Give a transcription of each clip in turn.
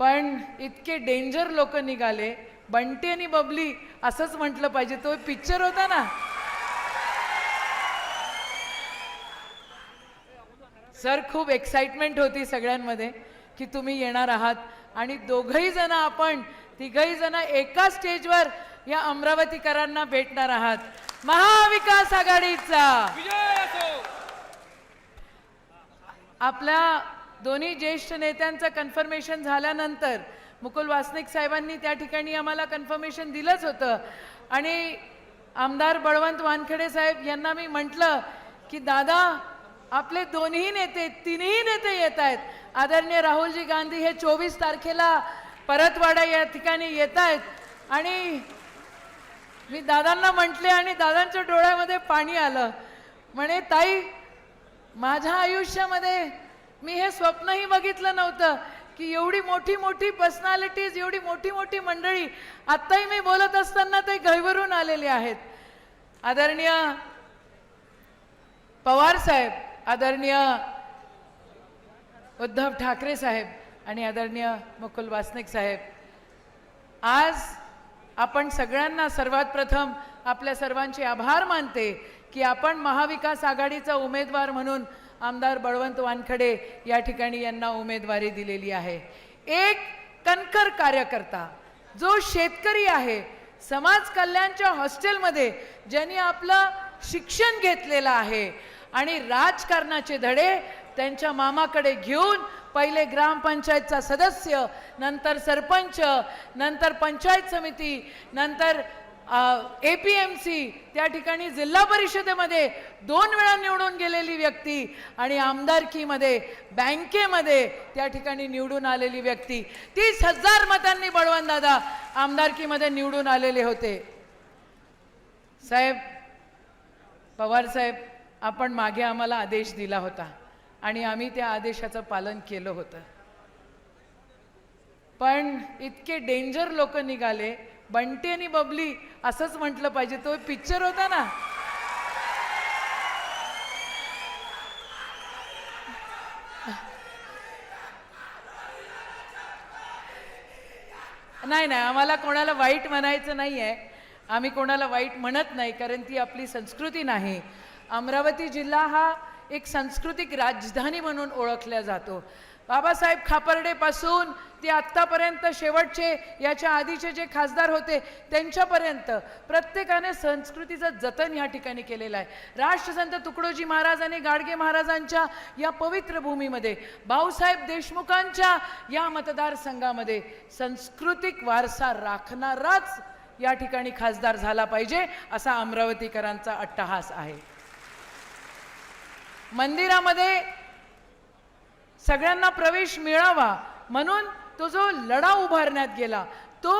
पण इतके डेंजर लोक निघाले. बंटी आणि बबली असंच म्हटलं पाहिजे. तो पिक्चर होता ना. सर खूप एक्साइटमेंट होती सगळ्यांमध्ये की तुम्ही येणार आहात. आणि दोघही जण आपण तिघही जण एका स्टेजवर या अमरावतीकरांना भेटणार आहात. महाविकास आघाडीचा. आपल्या दोन्ही ज्येष्ठ नेत्यांचं कन्फर्मेशन झाल्यानंतर मुकुल वासनिक साहेबांनी त्या ठिकाणी आम्हाला कन्फर्मेशन दिलंच होतं. आणि आमदार बळवंत वानखेडे साहेब यांना मी म्हटलं की दादा आपले दोन्ही नेते तिन्ही नेते येत आहेत. आदरणीय राहुलजी गांधी हे चोवीस तारखेला परतवाडा या ठिकाणी येत आहेत. आणि मी दादांना म्हटले आणि दादांच्या डोळ्यामध्ये पाणी आलं. म्हणे ताई माझ्या आयुष्यामध्ये मी हे स्वप्नही बघितलं नव्हतं की एवढी मोठी मोठी पर्सनॅलिटीज एवढी मोठी मोठी मंडळी आत्ताही मी बोलत असताना ते घैवरून आलेले आहेत. आदरणीय पवार साहेब आदरणीय उद्धव ठाकरे साहेब आणि आदरणीय मुकुल वासनिक साहेब. आज आपण सगळ्यांना सर्वात प्रथम आपल्या सर्वांचे आभार मानते की आपण महाविकास आघाडीचा उमेदवार म्हणून आमदार बळवंत वानखडे या ठिकाणी यांना उमेदवारी दिलेली आहे. एक कणखर कार्यकर्ता जो शेतकरी आहे समाज कल्याणच्या हॉस्टेलमध्ये ज्यांनी आपलं शिक्षण घेतलेलं आहे आणि राजकारणाचे धडे त्यांच्या मामाकडे घेऊन पहिले ग्रामपंचायतचा सदस्य नंतर सरपंच नंतर पंचायत समिती नंतर ए पी एम सी त्या ठिकाणी जिल्हा परिषदेमध्ये दोन वेळा निवडून गेलेली व्यक्ती आणि आमदारकीमध्ये बँकेमध्ये त्या ठिकाणी निवडून आलेली व्यक्ती. तीस हजार मतांनी बळवंत दादा आमदारकीमध्ये निवडून आलेले होते. साहेब पवार साहेब आपण मागे आम्हाला आदेश दिला होता आणि आम्ही त्या आदेशाचं पालन केलं होतं. पण इतके डेंजर लोक निघाले बंटी आणि बबली असंच म्हटलं पाहिजे. तो पिक्चर होता ना. नाही नाही आम्हाला कोणाला वाईट म्हणायचं नाही आहे आम्ही कोणाला वाईट म्हणत नाही कारण ती आपली संस्कृती नाही. अमरावती जिल्हा हा एक सांस्कृतिक राजधानी म्हणून ओळखला जातो. बाबासाहेब खापर्डेपासून ते आत्तापर्यंत शेवटचे याच्या आधीचे जे खासदार होते त्यांच्यापर्यंत प्रत्येकाने संस्कृतीचं जतन या ठिकाणी केलेलं आहे. राष्ट्रसंत तुकडोजी महाराज आणि गाडगे महाराजांच्या या पवित्र भूमीमध्ये भाऊसाहेब देशमुखांच्या या मतदारसंघामध्ये सांस्कृतिक वारसा राखणाराच या ठिकाणी खासदार झाला पाहिजे असा अमरावतीकरांचा अट्टहास आहे. मंदिरामध्ये सगळ्यांना प्रवेश मिळावा म्हणून तो जो लढा उभारण्यात गेला तो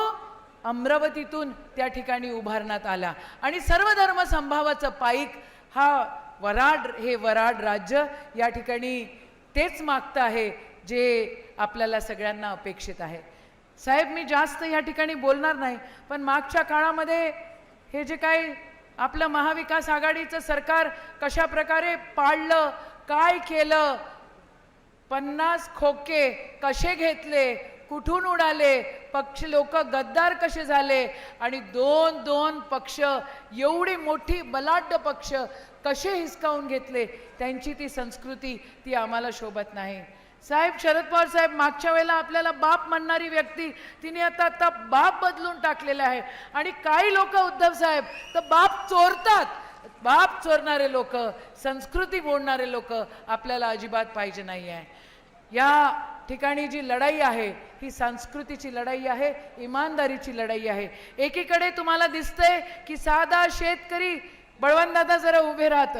अमरावतीतून त्या ठिकाणी उभारण्यात आला. आणि सर्व धर्म संभावाचं पाईक हा वराड हे वराड राज्य या ठिकाणी तेच मागतं आहे जे आपल्याला सगळ्यांना अपेक्षित आहे. साहेब मी जास्त या ठिकाणी बोलणार नाही पण मागच्या काळामध्ये हे जे काय आपलं महाविकास आघाडीचं सरकार कशा प्रकारे पाळलं काय केलं पन्नास खोके कसे घेतले कुठून उडाले पक्ष लोक गद्दार कसे झाले आणि दोन दोन पक्ष एवढी मोठी बलाढ्य पक्ष कसे हिसकावून घेतले त्यांची ती संस्कृती ती आम्हाला शोभत नाही. साहेब शरद पवार साहेब मागच्या वेळेला आपल्याला बाप म्हणणारी व्यक्ती तिने आता आता बाप बदलून टाकलेला आहे. आणि काही लोक उद्धव साहेब तर बाप चोरतात. बाप चोरणारे लोक संस्कृती बोलणारे लोक आपल्याला अजिबात पाहिजे नाही आहे या ठिकाणी जी लढाई आहे ही संस्कृतीची लढाई आहे इमानदारीची लढाई आहे. एकीकडे तुम्हाला दिसतंय की साधा शेतकरी बळवंतदादा जरा उभे राहत.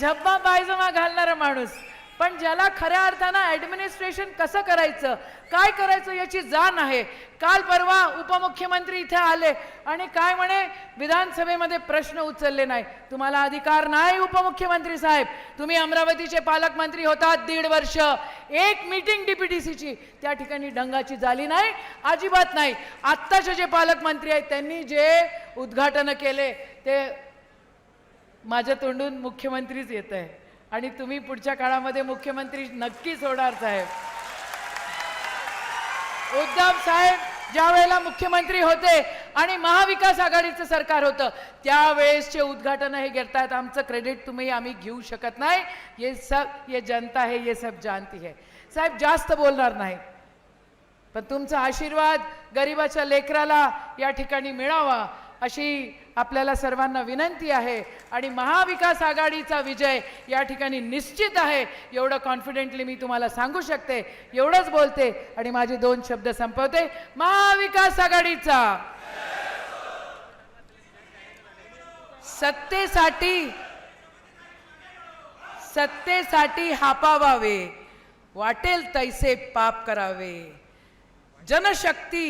झब्बा पायजमा घालणारा माणूस. पण ज्याला खऱ्या अर्थानं ॲडमिनिस्ट्रेशन कसं करायचं काय करायचं याची जाण आहे. काल परवा उपमुख्यमंत्री इथे आले आणि काय म्हणे विधानसभेमध्ये प्रश्न उचलले नाही. तुम्हाला अधिकार नाही उपमुख्यमंत्री साहेब. तुम्ही अमरावतीचे पालकमंत्री होतात दीड वर्ष. एक मीटिंग डीपीटीसीची त्या ठिकाणी डंगाची झाली नाही अजिबात नाही. आत्ताचे जे पालकमंत्री आहेत त्यांनी जे उद्घाटन केले ते माझ्या तोंडून मुख्यमंत्रीच येत आहे आणि तुम्ही पुढच्या काळामध्ये मुख्यमंत्री नक्कीच होणार साहेब. उद्धव साहेब ज्या वेळेला मुख्यमंत्री होते आणि महाविकास आघाडीचं सरकार होतं त्यावेळेसचे उद्घाटन हे घेतायत. आमचं क्रेडिट तुम्ही आम्ही घेऊ शकत नाही. ये सब ये जनता है ये सब जानती है. साहेब जास्त बोलणार नाही. पण तुमचा आशीर्वाद गरिबाच्या लेकराला या ठिकाणी मिळावा अशी आपल्याला सर्वांना विनंती आहे आणि महाविकास आघाडीचा विजय या ठिकाणी निश्चित आहे. एवढं कॉन्फिडेंटली मी तुम्हाला सांगू शकते. एवढंच बोलते आणि माझे दोन शब्द संपवते. महाविकास आघाडीचा. सत्तेसाठी सत्तेसाठी हापावावे. वाटेल तैसे पाप करावे. जनशक्ती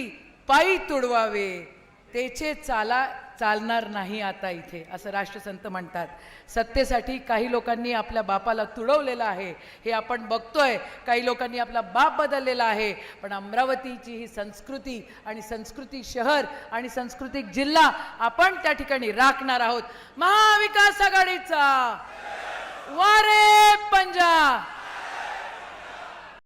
पायी तुडवावे. तेचे चाला चालणार नाही आता इथे असं राष्ट्रसंत म्हणतात. सत्तेसाठी काही लोकांनी आपल्या बापाला तुडवलेलं आहे हे आपण बघतोय. काही लोकांनी आपला बाप बदललेला आहे पण अमरावतीची ही संस्कृती आणि संस्कृती शहर आणि सांस्कृतिक जिल्हा आपण त्या ठिकाणी राखणार आहोत. महाविकास आघाडीचा. वारे पंजा